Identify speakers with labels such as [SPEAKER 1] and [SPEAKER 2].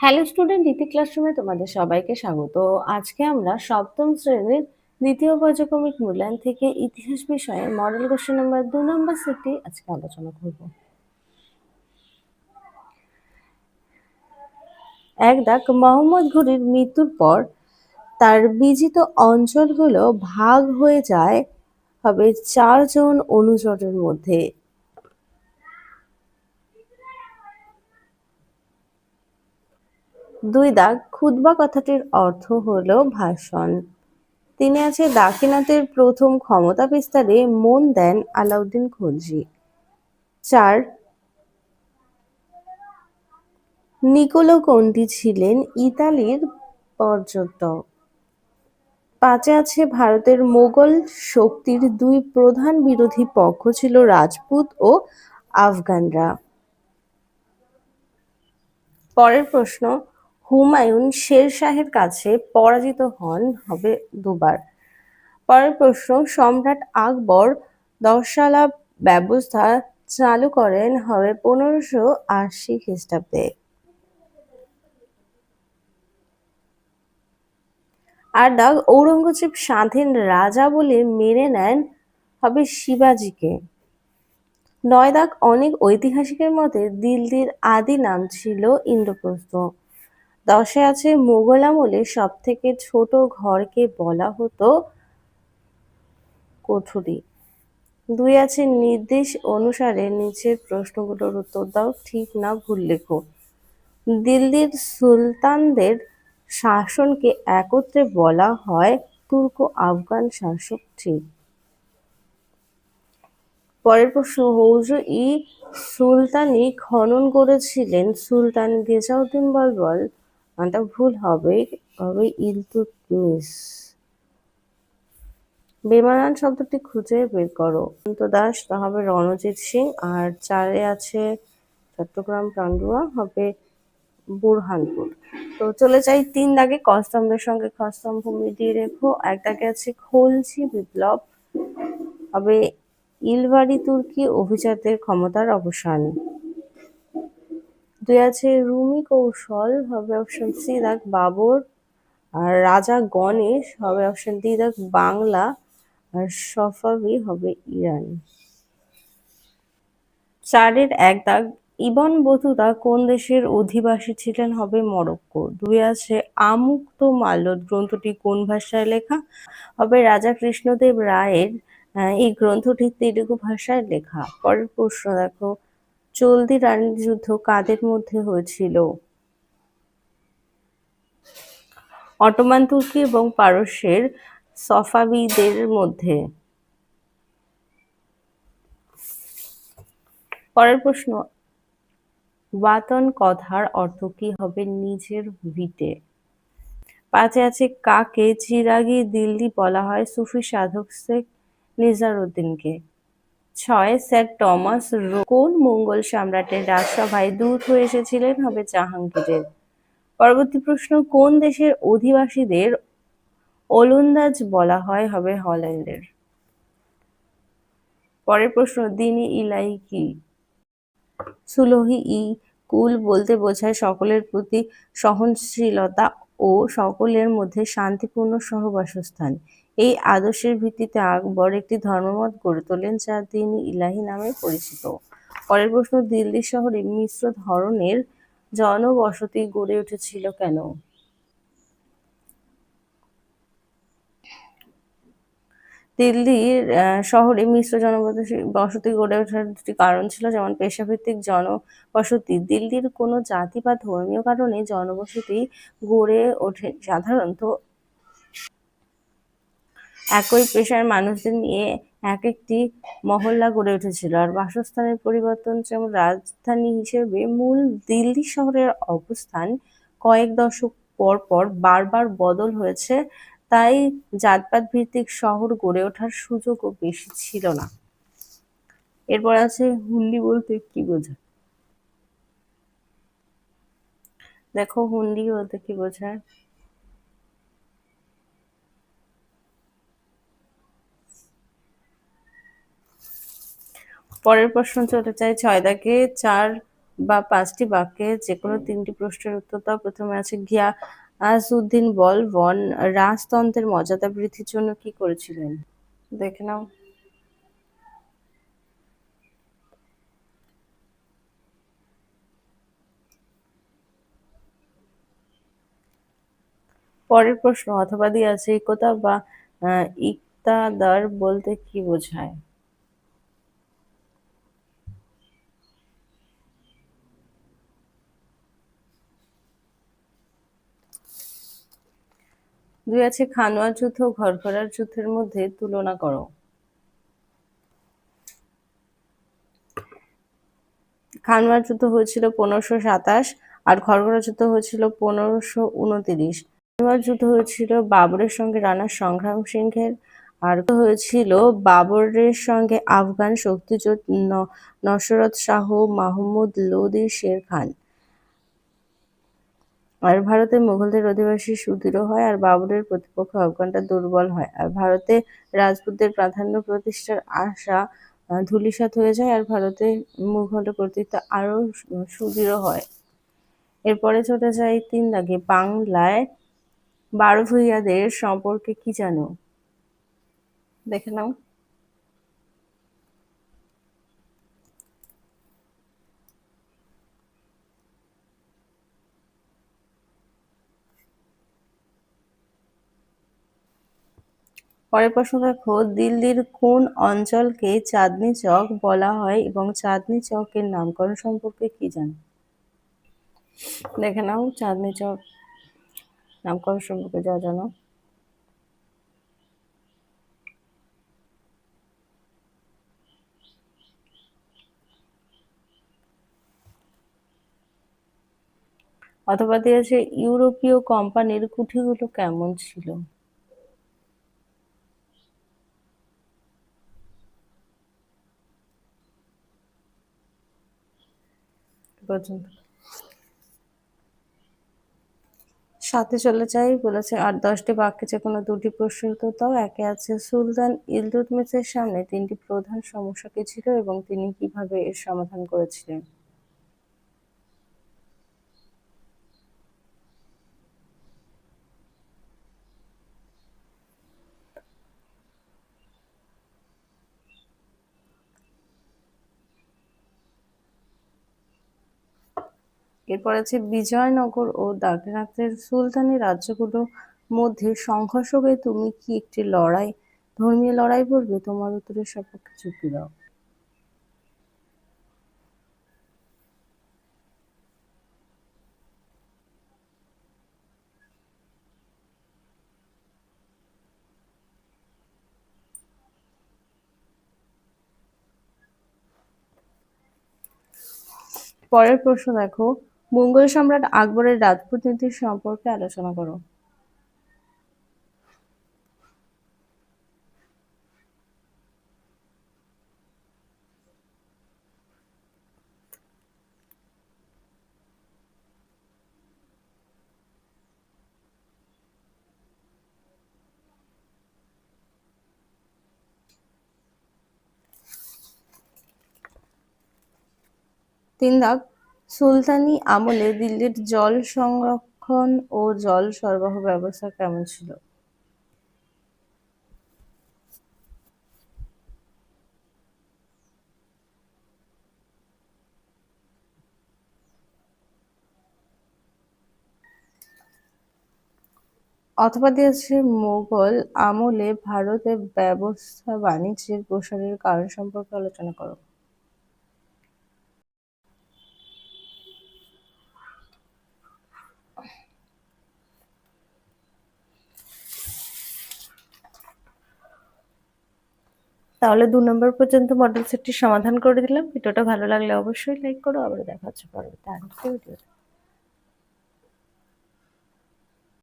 [SPEAKER 1] Hello student ইতি ক্লাসরুমে তোমাদের সবাইকে স্বাগত। আজকে আমরা সপ্তম শ্রেণির দ্বিতীয় পর্যক্রমিক মূল্যায়ন থেকে ইতিহাস বিষয়ে মডেল কোশ্চেন নাম্বার দু নম্বর সেটটি আজকে আলোচনা করব। এক দাগ মোহাম্মদ ঘুরির মৃত্যুর পর তার বিজিত অঞ্চলগুলো ভাগ হয়ে যায় হবে চারজন অনুচরের মধ্যে। দুই দাগ খুতবা কথাটির অর্থ হল ভাষণ। তিনি আছে দাক্ষিণাতের প্রথম ক্ষমতা বিস্তারে মন দেন আলাউদ্দিন খলজি। চার, নিকোলো কন্টি ছিলেন ইতালির পর্যটক। পাঁচে আছে ভারতের মোগল শক্তির দুই প্রধান বিরোধী পক্ষ ছিল রাজপুত ও আফগানরা। পরের প্রশ্ন হুমায়ুন শের শাহের কাছে পরাজিত হন হবে দুবার। পরের প্রশ্ন, সম্রাট আকবর দশালা ব্যবস্থা চালু করেন হবে পনেরোশো আশি খ্রিস্টাব্দে। আর দাগ, ঔরঙ্গজেব স্বাধীন রাজা বলে মেনে নেন হবে শিবাজিকে। নয় দাগ অনেক ঐতিহাসিকের মতে দিল্লির আদি নাম ছিল ইন্দ্রপ্রস্থ। দশে আছে মোগল আমলে সব থেকে ছোট ঘরকে বলা হতো কোঠরি। দুই আছে নির্দেশ অনুসারে নিচের প্রশ্নগুলোর উত্তর দাও, ঠিক না ভুল লেখো। দিল্লির সুলতানদের শাসনকে একত্রে বলা হয় তুর্ক আফগান শাসক ঠিক পরের প্রশ্ন হৌজ ই সুলতানি খনন করেছিলেন সুলতান গেজাউদ্দিন বলবল এটা ভুল হবে হবে ইলতুৎমিশ বেমানান শব্দটি খুঁজে বের করো। অন্ত দাস তা হবে রণজিৎ সিং, আর চারে আছে চট্টগ্রাম পান্ডুয়া, হবে বুরহানপুর। তো চলে যাই তিন দাগে, কস্তম্ভের সঙ্গে কস্তম্ভ মিটিয়ে রেখো। এক দাগে আছে খোলজি বিপ্লব, হবে ইলবাড়ি তুর্কি অভিজাতের ক্ষমতার অবসান। দুই আছে রুমি কৌশল, হবে অপশন সি দাগ বাবর, আর রাজা গণেশ, হবে অপশন ডি দাগ বাংলা, আর সফাবি হবে ইরান। চারের এক দাগ ইবন বতুতা কোন দেশের অধিবাসী ছিলেন? হবে মরক্কো। দুই আছে আমুক্ত মাল্যদ, গ্রন্থটি কোন ভাষায় লেখা? হবে রাজা কৃষ্ণদেব রায়ের এই গ্রন্থটি তেলুগু ভাষায় লেখা। পরের প্রশ্ন দেখো চলতি রানীর যুদ্ধ কাদের মধ্যে হয়েছিল? অটোমান তুর্কি এবং পারস্যের সফাবিদের মধ্যে। পরের প্রশ্ন, বাতন কথার অর্থ কি হবে নিজের ভিটে? পাঁচে আছে, কাকে চিরাগি দিল্লি বলা হয়? সুফি সাধক শেখ নিজারুদ্দিনকে। ছয় স্যার টমাস কোন মঙ্গল সম্রাটের রাজসভায় দূত হয়ে এসেছিলেন হবে জাহাঙ্গীরের? পরবর্তী প্রশ্ন, কোন দেশের অধিবাসীদের ওলন্দাজ বলা হয় হবে হল্যান্ডের? পরের প্রশ্ন, দিনী ইলাহি কি? সুলোহি ই কুল বলতে বোঝায় সকলের প্রতি সহনশীলতা ও সকলের মধ্যে শান্তিপূর্ণ সহবাসস্থান। এই আদর্শের ভিত্তিতে আকবর একটি ধর্মমত গড়ে তোলেন যা তিনি ইলাহি নামে পরিচিত। পরের প্রশ্ন, দিল্লি শহরে মিশ্র ধরনের জনবসতি গড়ে উঠেছিল কেন? দিল্লির শহরে মিশ্র জনবসতি গড়ে ওঠার দুটি কারণ ছিল, যেমন পেশাভিত্তিক জনবসতি। দিল্লির কোনো জাতি বা ধর্মীয় কারণে জনবসতি গড়ে ওঠে সাধারণত একই পেশার মানুষদের নিয়ে এক একটি মহল্লা গড়ে উঠেছিল। আর বাসস্থানের পরিবর্তন যেমন রাজধানী হিসেবে মূল দিল্লি শহরের অবস্থান কয়েক দশক পর পর বারবার বদল হয়েছে, তাই জাতপাত ভিত্তিক শহর গড়ে ওঠার সুযোগও বেশি ছিল না। এরপর আছে হুন্ডি বলতে কি বোঝায়? দেখো হুন্ডি বলতে কি বোঝায়? পরের প্রশ্ন চলে চাই ছয় দাগে চার বা পাঁচটি বাক্যে যে কোনো তিনটি প্রশ্নের উত্তর দাও। প্রথমে আছে গিয়াসউদ্দিন বল বন রাজতন্ত্রের মর্যাদা বৃদ্ধির জন্য কি করেছিলেন? দেখে নাও। পরের প্রশ্ন অথবা দিয়ে আছে একতা বা ইকতাদার বলতে কি বোঝায়? দুই আছে, খানোয়ার যুদ্ধ ঘরঘরার যুদ্ধের মধ্যে তুলনা করো। খানোয়ার যুদ্ধ হয়েছিল পনেরোশো সাতাশ আর ঘরঘরা যুদ্ধ হয়েছিল পনেরোশো উনতিরিশ। খানোয়ার যুদ্ধ হয়েছিল বাবরের সঙ্গে রানা সংগ্রাম সিংহের আর হয়েছিল বাবরের সঙ্গে আফগান শক্তিজোট নসরত শাহ মাহমুদ লোদি শের খান। আর ভারতে মুঘলদের অধিবাসী সুদৃঢ় হয় আর বাবরের প্রতিপক্ষ আফগানটা দুর্বল হয়। আর ভারতে রাজপুতদের প্রাধান্য প্রতিষ্ঠার আশা ধূলিসাৎ হয়ে যায় আর ভারতে মুঘলের কর্তৃত্ব আরও সুদৃঢ় হয়। এরপরে চলে যায় তিন দাগে। বাংলায় বারো ভূইয়াদের সম্পর্কে কি জানো? দেখে নাও। পরের প্রশ্ন দেখো, দিল্লির কোন অঞ্চলকে চাঁদনি চক বলা হয় এবং চাঁদনি চকের নামকরণ সম্পর্কে কি জানো? দেখে নাও, চাঁদনি চক নামকরণ সম্পর্কে যা জানো। অথবা দিয়েছে, ইউরোপীয় কোম্পানির কুঠিগুলো কেমন ছিল? পর্যন্ত। সাথে চলে যাই, বলেছে, আর দশটি বাক্যে যে কোনো দুটি প্রশ্নের তো তাও একে আছে, সুলতান ইলতুৎমিশের সামনে তিনটি প্রধান সমস্যা কি ছিল এবং তিনি কীভাবে এর সমাধান করেছিলেন? এরপর আছে বিজয়নগর ও দাক্ষিণাত্যের সুলতানি রাজ্যগুলো মধ্যে সংঘর্ষকে তুমি কি একটি লড়াই, ধর্মীয় লড়াই বলবে? তোমার উত্তরের সপক্ষে যুক্তি দাও? পরের প্রশ্ন দেখো। মঙ্গল সম্রাট আকবরের রাজপুত সম্পর্কে আলোচনা করো। তিন দাগ সুলতানি আমলে দিল্লির জল সংরক্ষণ ও জল সরবরাহ ব্যবস্থা কেমন ছিল? অথবা দিয়েছে মোগল আমলে ভারতে ব্যবস্থা বাণিজ্যের প্রসারের কারণ সম্পর্কে আলোচনা করো। তাহলে দু নম্বর পর্যন্ত মডেল সেটটি সমাধান করে দিলাম। ভিডিওটা ভালো লাগলে অবশ্যই লাইক করো। আবার দেখা হচ্ছে আরেকটি ভিডিওতে